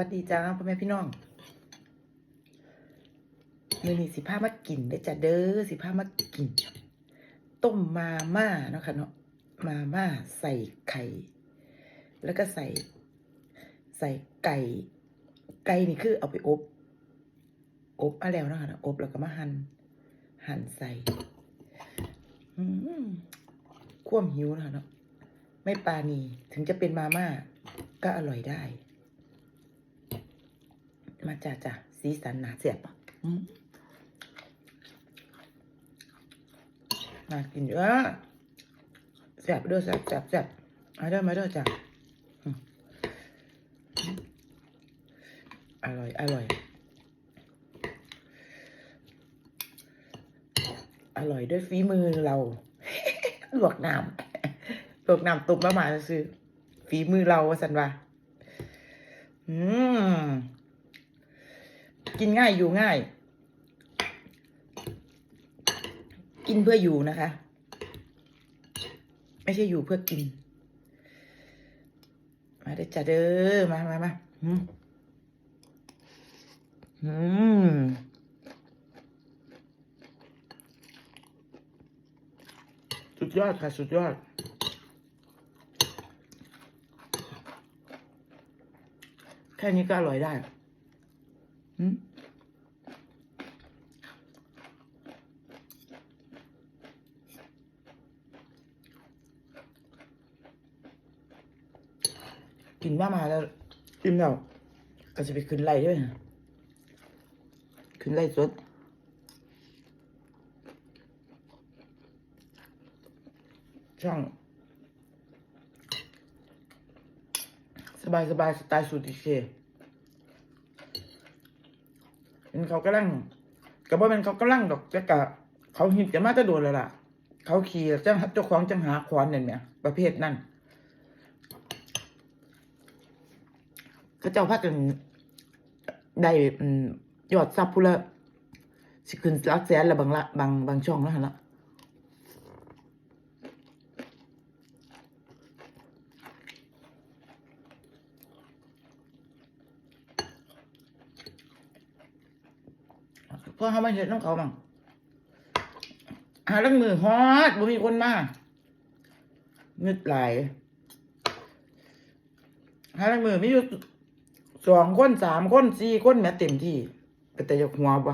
วัสดีจ้าพ่อแม่พี่น้องมือนี้สิพามากินได้จ้ะเด้อสิพามากิน ต้มมาม่าเนาะค่ะเนาะมาม่าใส่ไข่ แล้วก็ใส่ ใส่ไก่ ไก่นี่คือเอาไปอบ อบมาแล้วเนาะค่ะนะอบแล้วก็มาหัน่นหั่นใส่อืมควมหิวเนาะคะเนาะไม่ปานีถึงจะเป็นมาม่าก็อร่อยได้ มาจ้าจ้าสีสันหนาเสียบอะมน่ากินเยอะแซ่บด้วยแซ่บแซ่บแซ่บมาด้อมาด้อจ้าอร่อย อร่อย อร่อยด้วยฝีมือเรา ลวกน้ำลวกน้ำตุบมาหมาซื้อฝีมือเราสันว่าอืม กินง่ายอยู่ง่าย กินเพื่ออยู่นะคะ ไม่ใช่อยู่เพื่อกิน มาเด้จ้าเด้อมามามาอืมอืมสุดยอดค่ะ สุดยอดแค่นี้ก็อร่อยได้ กินมามาแล้วอิ่มแล้วก็จะไปขึ้นไล่ด้วยขึ้นไล่สดช่องสบายสบายสไตล์สูตรดีเค เป็นเขากำลังกับว่าเป็นเขากำลังดอกจะกะ เขาหินจะมาจะโดนแล้วล่ะ เขาขี่จังเจ้าของจังหาควานเนี่ยเนี่ยประเภทนั่นเขาเจ้าพักกันได้ยอดซับพูละสิขึ้นลักแสนละบางละบางบางช่องแล้วฮะละ เพราะเขาไม่เห็นน้องเขาบ้างหาลังมือฮอดบ่มีคนมาเงึดไหลายหาลังมือมีอยู่สองคนสามคนสี่คนแม้เต็มที่ก็แต่จะหัวบ่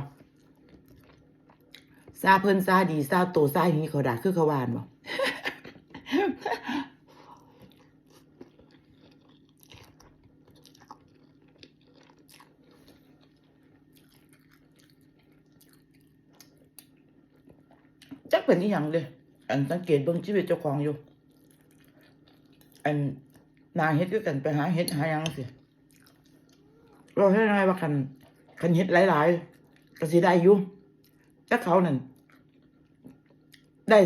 ซาเพิ่นซาดีซาโตซาหีเขาด่าคือเขาวานบ่ จัก เป็นอีหยังเลยอันสังเกตเบิ่งชีวิตเจ้าของอยู่ อันนาเฮ็ดคือกันไปหาเฮ็ดหายังสิเราให้ไงว่าคันคันเฮ็ดหลายๆก็สิได้อยู่จักเขานั่นได้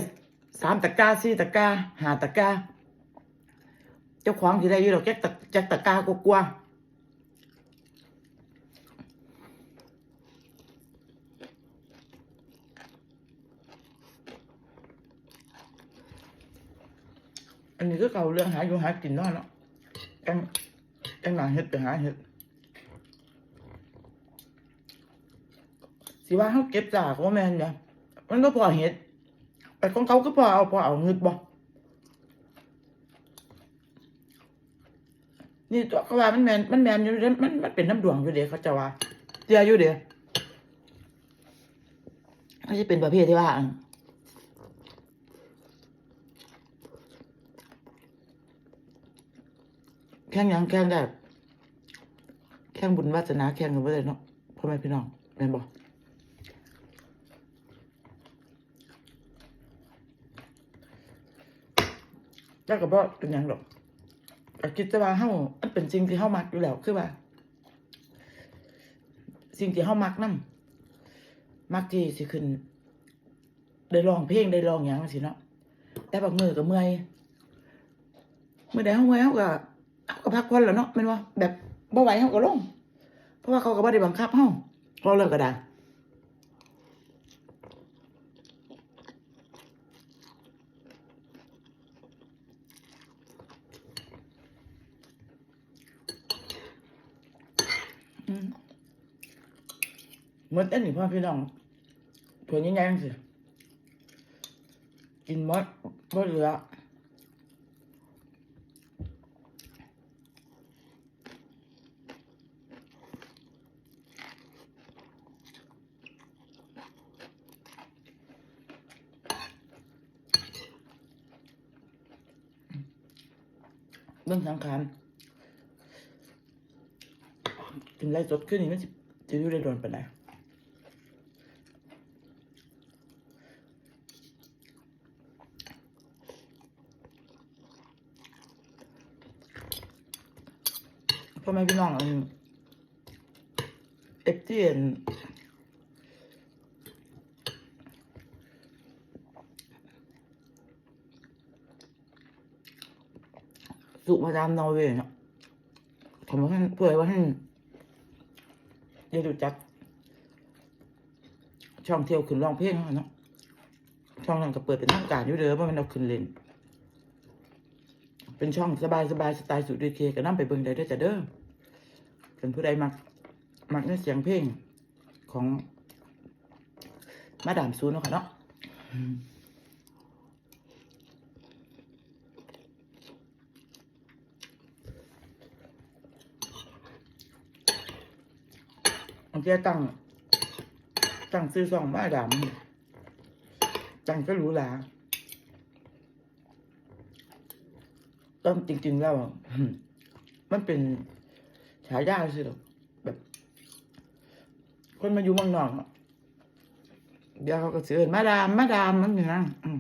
สามตะกร้าสี่ตะกร้าห้าตะกร้าเจ้าของสิได้อยู่ดอกจักตะจักตะกร้ากกว่าๆ นนี้ก็เก่าเรื่องหาอยู่หากินนาะเนาะจังจังหนาเฮ็ดไปหาเฮ็ดสิว่าเขาเก็บจากว่าแม่นเนี่ยมันก็พอเฮ็ดแต่ของเขาก็พอเอาพอเอาเงินบ่นี่ตัวเขาว่ามันแมนมันแมนอยู่เด้มันมันเป็นน้ำดวงอยู่เด้เขาจะว่าเจียอยู่เด้เขาจะเป็นประเภทที่ว่า แข่งยังแข่งได้ แข่งบุญวาสนาแข่งกันไปเลยเนาะพ่อแม่พี่น้องแม่นบอกแล้วก็บ่เป็นยังหรอกก็คิดแต่ว่าเฮามันเป็นสิ่งที่เฮามักอยู่แล้วคือว่า สิ่งที่เฮามักนํมักที่สิขึ้น ได้ร้องเพลงได้ร้องหยังสิเนาะแต่บางมือก็เมื่อยเมื่อใดเฮาเมื่อยเฮาก็เฮาก็ พักผ่อนแหล้วเนาะม่นบ่าแบบบ่ไหวเฮาก็ลง เพราะว่าเขาก็บ่ได้บังคับเฮาเราเลิกก็ได้อืมหมดอันหนีพ่อพี่น้องผลยังไงสิกินหมดหมดเหลือ เรื่องสังขารกินไรสดขึ้นนี่มันจะจะอยู่ได้โดนไปไหนใดพ่อแม่พี่น้องเอฟทีเอ็น สุมาดามนอร์เวย์เนาะผมว่าท่านเพื่อว่าท่านได้รู้จัก ช่องเที่ยวขึ้นร้องเพลงเขาเนาะช่องนั้นก็เปิดเป็นทางการอยู่เด้อว่ามันเอาขึ้นเล่น เป็นช่องสบายสบายสไตล์สุดดีเคก็นั่งไปเบิ่งได้ด้อจ้ะเด้อเป็นผู้ใดมัก มักในเสียงเพลงของมาดามซูเนาะค่ะเนาะ มันจ้าตั้ง ตั้งซื้อซองมาดามตังก็รู้ละต้นจริง ๆ แล้วมันเป็นฉายาสิหรอกแบบ คนมาอยู่เมืองนอกอะเดี๋ยวเขาก็เสือมาดามมาดามมันอย่นั้นอืม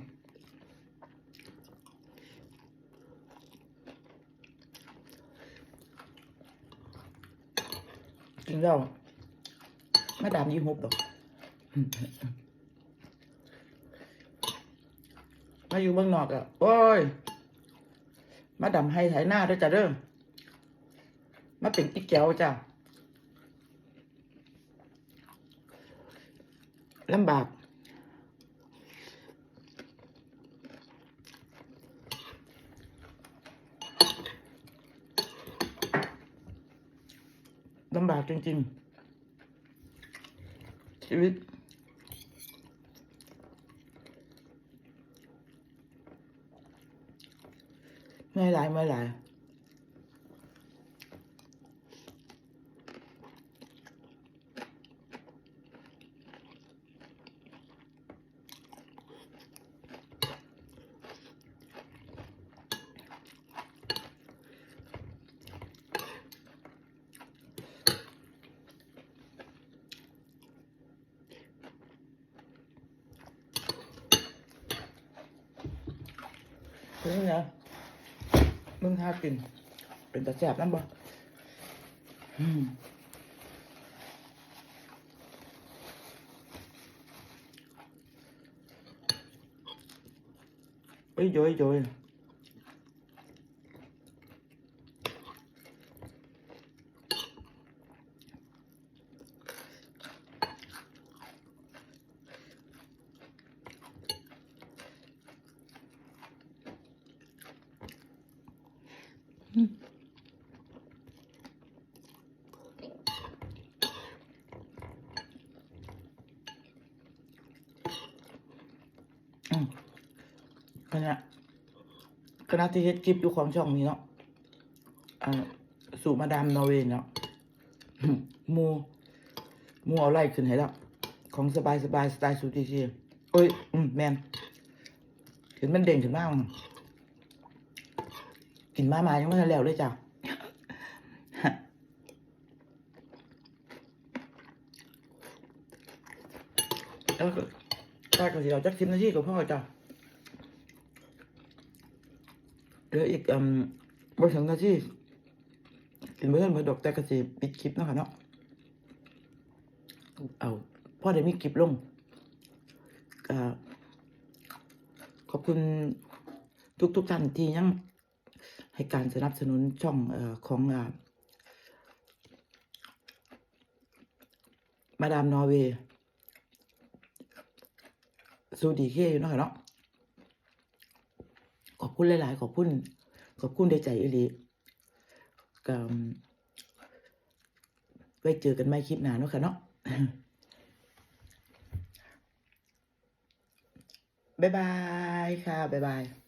จริงแล้ว มาดามยี่หบดอกมาอยู่เมืองนอกอะโอ้ย มาดำให้ไถหน้าด้วยจ้ะเด้อมาเป็นอีกแก้วจ้ะลำบากลำบากจริง ๆ ชีวิต ไม่ไหลไม่ไหลาย นี่นะ มึงทากิน เป็นตาแสบนั่นบ่อืมเอ้ยโยยโยย คณะคณะที่เฮ็ดคลิปอยู่ของช่องนี้เนาะอ่าสู่มาดามนอร์เวย์เนาะมหมูหมูเอาไล่ขึ้นให้แล้ว ของสบายสบายสไตล์สูตีชีเอ้ย อืม แมนเห็นมันเด่นขึ้นมากกินมามายังไม่ทันแล้วเลยจ้ะแล้วก็ได้ก็สิเราจักสิบนาทีกับพ่อจ้ะ เหลืออีกอืมบ่ถึงนาที่กินเพื่อนเพื่อดอกแต่ก็สิปิดคลิปนะคะเนาะเอาพ่อได้มีคลิปลงก็ขอบคุณทุกทุกๆท่านที่ยังให้การสนับสนุนช่องอของอมาดามนอร์เวย์สูดีเคอยู่นะคะเนาะ อบคุณหลาย ๆ ขอบคุณ ขอบคุณในใจอิลีกับไว้เจอกันไม่คลิปหน้าเนาะค่ะเนาะบ๊ายบายค่ะบ๊ายบาย